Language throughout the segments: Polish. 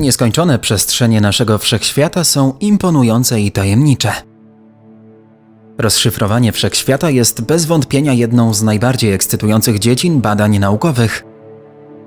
Nieskończone przestrzenie naszego wszechświata są imponujące i tajemnicze. Rozszyfrowanie wszechświata jest bez wątpienia jedną z najbardziej ekscytujących dziedzin badań naukowych.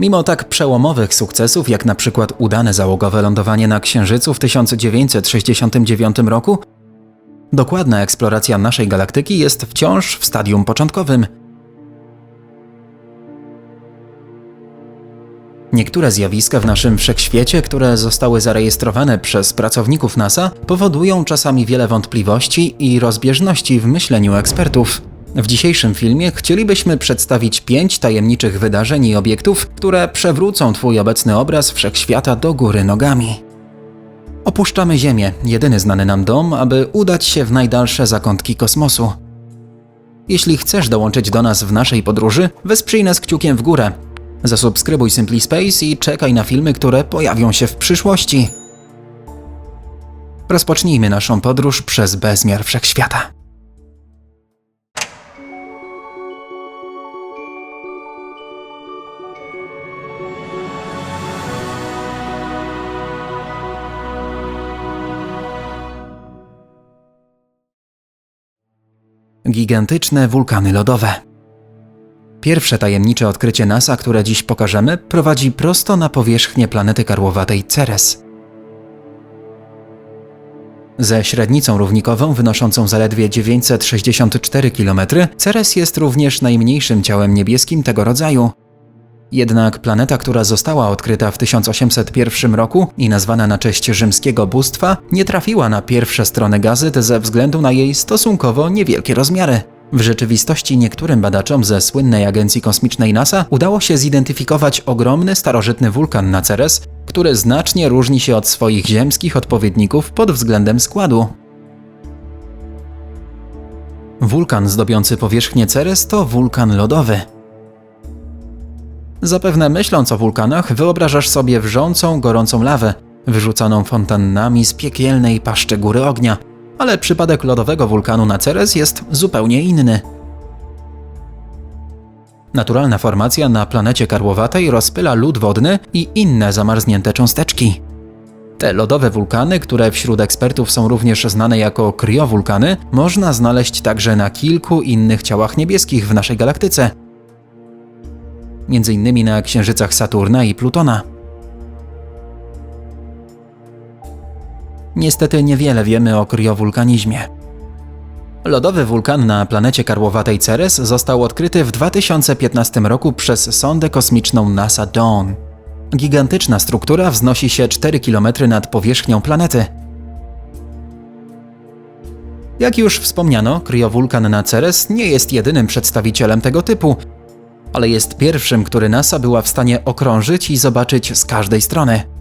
Mimo tak przełomowych sukcesów, jak na przykład udane załogowe lądowanie na Księżycu w 1969 roku, dokładna eksploracja naszej galaktyki jest wciąż w stadium początkowym. Niektóre zjawiska w naszym wszechświecie, które zostały zarejestrowane przez pracowników NASA, powodują czasami wiele wątpliwości i rozbieżności w myśleniu ekspertów. W dzisiejszym filmie chcielibyśmy przedstawić pięć tajemniczych wydarzeń i obiektów, które przewrócą Twój obecny obraz wszechświata do góry nogami. Opuszczamy Ziemię, jedyny znany nam dom, aby udać się w najdalsze zakątki kosmosu. Jeśli chcesz dołączyć do nas w naszej podróży, wesprzyj nas kciukiem w górę. Zasubskrybuj Simply Space i czekaj na filmy, które pojawią się w przyszłości. Rozpocznijmy naszą podróż przez bezmiar wszechświata. Gigantyczne wulkany lodowe. Pierwsze tajemnicze odkrycie NASA, które dziś pokażemy, prowadzi prosto na powierzchnię planety karłowatej Ceres. Ze średnicą równikową wynoszącą zaledwie 964 km, Ceres jest również najmniejszym ciałem niebieskim tego rodzaju. Jednak planeta, która została odkryta w 1801 roku i nazwana na cześć rzymskiego bóstwa, nie trafiła na pierwsze strony gazet ze względu na jej stosunkowo niewielkie rozmiary. W rzeczywistości niektórym badaczom ze słynnej agencji kosmicznej NASA udało się zidentyfikować ogromny starożytny wulkan na Ceres, który znacznie różni się od swoich ziemskich odpowiedników pod względem składu. Wulkan zdobiący powierzchnię Ceres to wulkan lodowy. Zapewne myśląc o wulkanach, wyobrażasz sobie wrzącą, gorącą lawę, wyrzucaną fontannami z piekielnej paszczy góry ognia, ale przypadek lodowego wulkanu na Ceres jest zupełnie inny. Naturalna formacja na planecie karłowatej rozpyla lód wodny i inne zamarznięte cząsteczki. Te lodowe wulkany, które wśród ekspertów są również znane jako kryowulkany, można znaleźć także na kilku innych ciałach niebieskich w naszej galaktyce, między innymi na księżycach Saturna i Plutona. Niestety niewiele wiemy o kryowulkanizmie. Lodowy wulkan na planecie karłowatej Ceres został odkryty w 2015 roku przez sondę kosmiczną NASA Dawn. Gigantyczna struktura wznosi się 4 km nad powierzchnią planety. Jak już wspomniano, kryowulkan na Ceres nie jest jedynym przedstawicielem tego typu, ale jest pierwszym, który NASA była w stanie okrążyć i zobaczyć z każdej strony.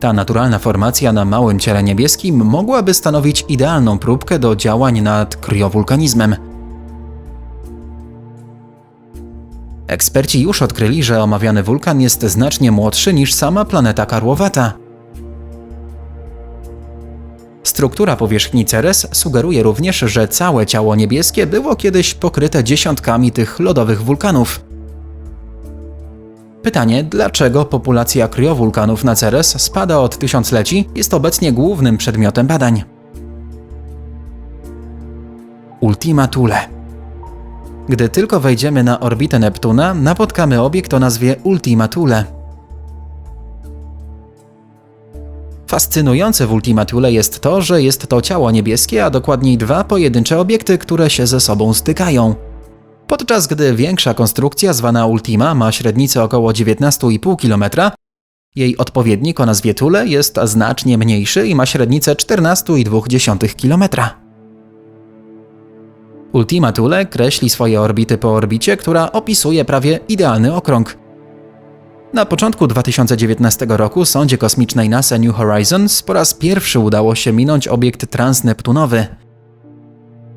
Ta naturalna formacja na małym ciele niebieskim mogłaby stanowić idealną próbkę do działań nad kryowulkanizmem. Eksperci już odkryli, że omawiany wulkan jest znacznie młodszy niż sama planeta karłowata. Struktura powierzchni Ceres sugeruje również, że całe ciało niebieskie było kiedyś pokryte dziesiątkami tych lodowych wulkanów. Pytanie, dlaczego populacja kryowulkanów na Ceres spada od tysiącleci, jest obecnie głównym przedmiotem badań. Ultima Thule. Gdy tylko wejdziemy na orbitę Neptuna, napotkamy obiekt o nazwie Ultima Thule. Fascynujące w Ultima Thule jest to, że jest to ciało niebieskie, a dokładniej dwa pojedyncze obiekty, które się ze sobą stykają. Podczas gdy większa konstrukcja zwana Ultima ma średnicę około 19,5 km, jej odpowiednik o nazwie Thule jest znacznie mniejszy i ma średnicę 14,2 km. Ultima Thule kreśli swoje orbity po orbicie, która opisuje prawie idealny okrąg. Na początku 2019 roku sondzie kosmicznej NASA New Horizons po raz pierwszy udało się minąć obiekt transneptunowy.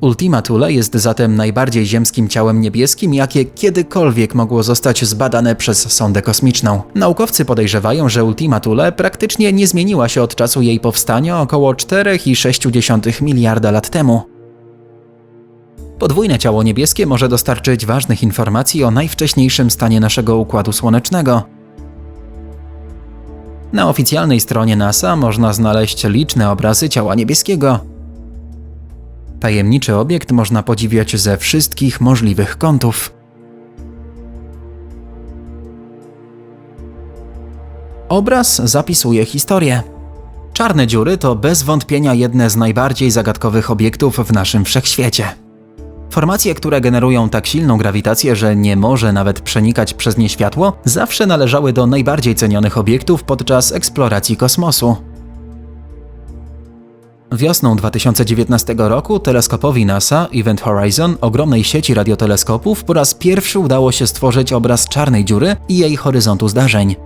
Ultima Thule jest zatem najbardziej ziemskim ciałem niebieskim, jakie kiedykolwiek mogło zostać zbadane przez sondę kosmiczną. Naukowcy podejrzewają, że Ultima Thule praktycznie nie zmieniła się od czasu jej powstania około 4,6 miliarda lat temu. Podwójne ciało niebieskie może dostarczyć ważnych informacji o najwcześniejszym stanie naszego układu słonecznego. Na oficjalnej stronie NASA można znaleźć liczne obrazy ciała niebieskiego. Tajemniczy obiekt można podziwiać ze wszystkich możliwych kątów. Obraz zapisuje historię. Czarne dziury to bez wątpienia jedne z najbardziej zagadkowych obiektów w naszym wszechświecie. Formacje, które generują tak silną grawitację, że nie może nawet przenikać przez nie światło, zawsze należały do najbardziej cenionych obiektów podczas eksploracji kosmosu. Wiosną 2019 roku teleskopowi NASA Event Horizon, ogromnej sieci radioteleskopów, po raz pierwszy udało się stworzyć obraz czarnej dziury i jej horyzontu zdarzeń.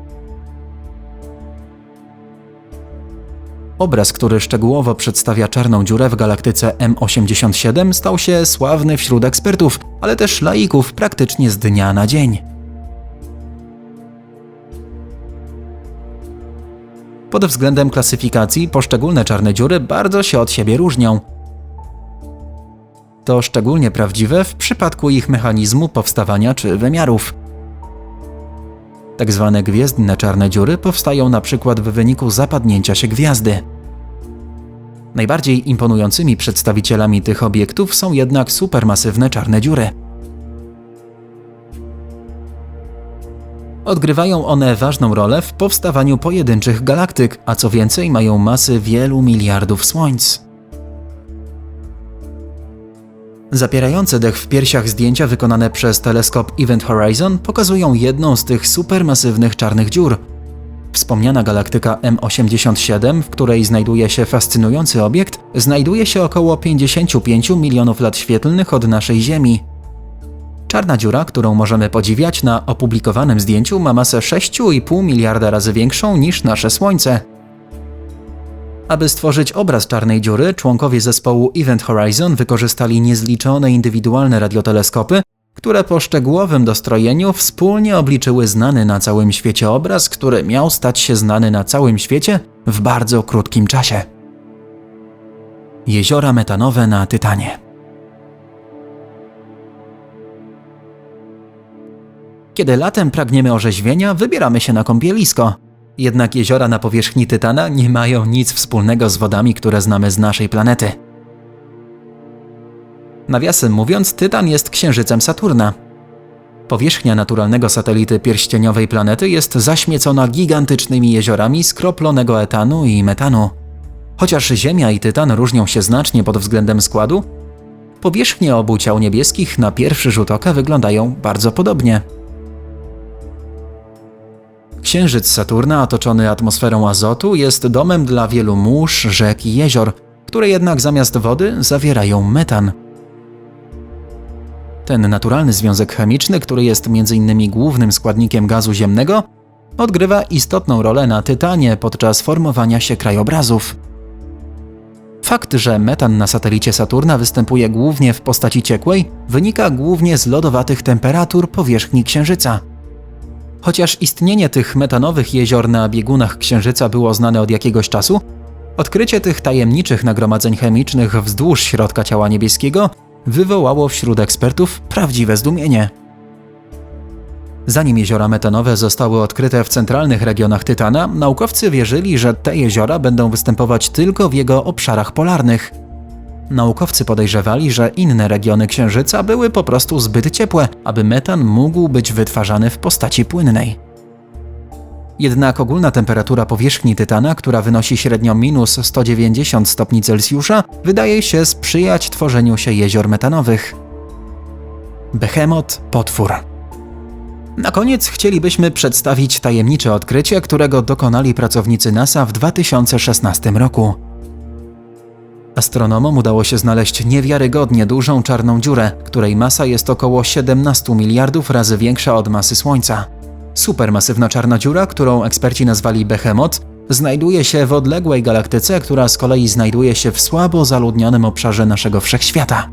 Obraz, który szczegółowo przedstawia czarną dziurę w galaktyce M87, stał się sławny wśród ekspertów, ale też laików praktycznie z dnia na dzień. Pod względem klasyfikacji poszczególne czarne dziury bardzo się od siebie różnią. To szczególnie prawdziwe w przypadku ich mechanizmu powstawania czy wymiarów. Tak zwane gwiezdne czarne dziury powstają na przykład w wyniku zapadnięcia się gwiazdy. Najbardziej imponującymi przedstawicielami tych obiektów są jednak supermasywne czarne dziury. Odgrywają one ważną rolę w powstawaniu pojedynczych galaktyk, a co więcej mają masy wielu miliardów słońc. Zapierające dech w piersiach zdjęcia wykonane przez teleskop Event Horizon pokazują jedną z tych supermasywnych czarnych dziur. Wspomniana galaktyka M87, w której znajduje się fascynujący obiekt, znajduje się około 55 milionów lat świetlnych od naszej Ziemi. Czarna dziura, którą możemy podziwiać na opublikowanym zdjęciu, ma masę 6,5 miliarda razy większą niż nasze Słońce. Aby stworzyć obraz czarnej dziury, członkowie zespołu Event Horizon wykorzystali niezliczone indywidualne radioteleskopy, które po szczegółowym dostrojeniu wspólnie obliczyły znany na całym świecie obraz, który miał stać się znany na całym świecie w bardzo krótkim czasie. Jeziora metanowe na Tytanie. Kiedy latem pragniemy orzeźwienia, wybieramy się na kąpielisko. Jednak jeziora na powierzchni Tytana nie mają nic wspólnego z wodami, które znamy z naszej planety. Nawiasem mówiąc, Tytan jest księżycem Saturna. Powierzchnia naturalnego satelity pierścieniowej planety jest zaśmiecona gigantycznymi jeziorami skroplonego etanu i metanu. Chociaż Ziemia i Tytan różnią się znacznie pod względem składu, powierzchnie obu ciał niebieskich na pierwszy rzut oka wyglądają bardzo podobnie. Księżyc Saturna, otoczony atmosferą azotu, jest domem dla wielu mórz, rzek i jezior, które jednak zamiast wody zawierają metan. Ten naturalny związek chemiczny, który jest m.in. głównym składnikiem gazu ziemnego, odgrywa istotną rolę na Tytanie podczas formowania się krajobrazów. Fakt, że metan na satelicie Saturna występuje głównie w postaci ciekłej, wynika głównie z lodowatych temperatur powierzchni Księżyca. Chociaż istnienie tych metanowych jezior na biegunach Księżyca było znane od jakiegoś czasu, odkrycie tych tajemniczych nagromadzeń chemicznych wzdłuż środka ciała niebieskiego wywołało wśród ekspertów prawdziwe zdumienie. Zanim jeziora metanowe zostały odkryte w centralnych regionach Tytana, naukowcy wierzyli, że te jeziora będą występować tylko w jego obszarach polarnych. Naukowcy podejrzewali, że inne regiony Księżyca były po prostu zbyt ciepłe, aby metan mógł być wytwarzany w postaci płynnej. Jednak ogólna temperatura powierzchni Tytana, która wynosi średnio minus 190 stopni Celsjusza, wydaje się sprzyjać tworzeniu się jezior metanowych. Behemoth potwór. Na koniec chcielibyśmy przedstawić tajemnicze odkrycie, którego dokonali pracownicy NASA w 2016 roku. Astronomom udało się znaleźć niewiarygodnie dużą czarną dziurę, której masa jest około 17 miliardów razy większa od masy Słońca. Supermasywna czarna dziura, którą eksperci nazwali Behemoth, znajduje się w odległej galaktyce, która z kolei znajduje się w słabo zaludnionym obszarze naszego wszechświata.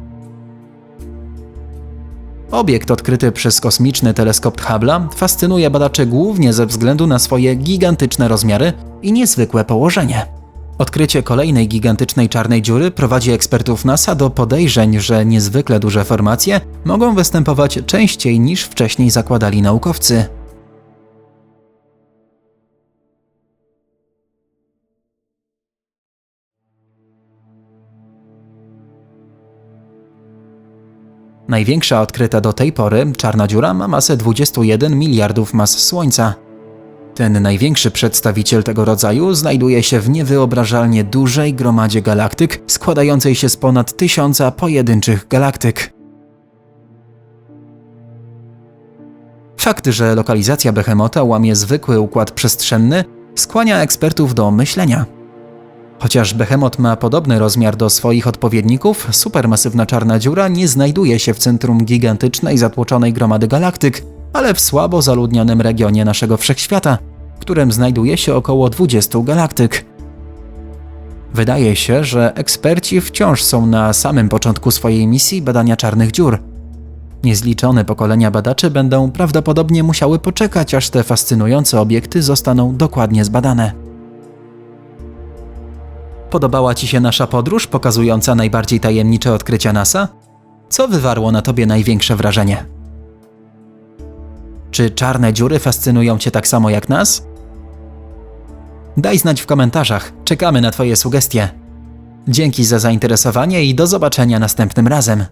Obiekt odkryty przez kosmiczny teleskop Hubble'a fascynuje badaczy głównie ze względu na swoje gigantyczne rozmiary i niezwykłe położenie. Odkrycie kolejnej gigantycznej czarnej dziury prowadzi ekspertów NASA do podejrzeń, że niezwykle duże formacje mogą występować częściej niż wcześniej zakładali naukowcy. Największa odkryta do tej pory czarna dziura ma masę 21 miliardów mas Słońca. Ten największy przedstawiciel tego rodzaju znajduje się w niewyobrażalnie dużej gromadzie galaktyk składającej się z ponad tysiąca pojedynczych galaktyk. Fakt, że lokalizacja Behemota łamie zwykły układ przestrzenny, skłania ekspertów do myślenia. Chociaż Behemoth ma podobny rozmiar do swoich odpowiedników, supermasywna czarna dziura nie znajduje się w centrum gigantycznej, zatłoczonej gromady galaktyk, ale w słabo zaludnionym regionie naszego wszechświata, w którym znajduje się około 20 galaktyk. Wydaje się, że eksperci wciąż są na samym początku swojej misji badania czarnych dziur. Niezliczone pokolenia badaczy będą prawdopodobnie musiały poczekać, aż te fascynujące obiekty zostaną dokładnie zbadane. Podobała Ci się nasza podróż pokazująca najbardziej tajemnicze odkrycia NASA? Co wywarło na Tobie największe wrażenie? Czy czarne dziury fascynują Cię tak samo jak nas? Daj znać w komentarzach, czekamy na Twoje sugestie. Dzięki za zainteresowanie i do zobaczenia następnym razem.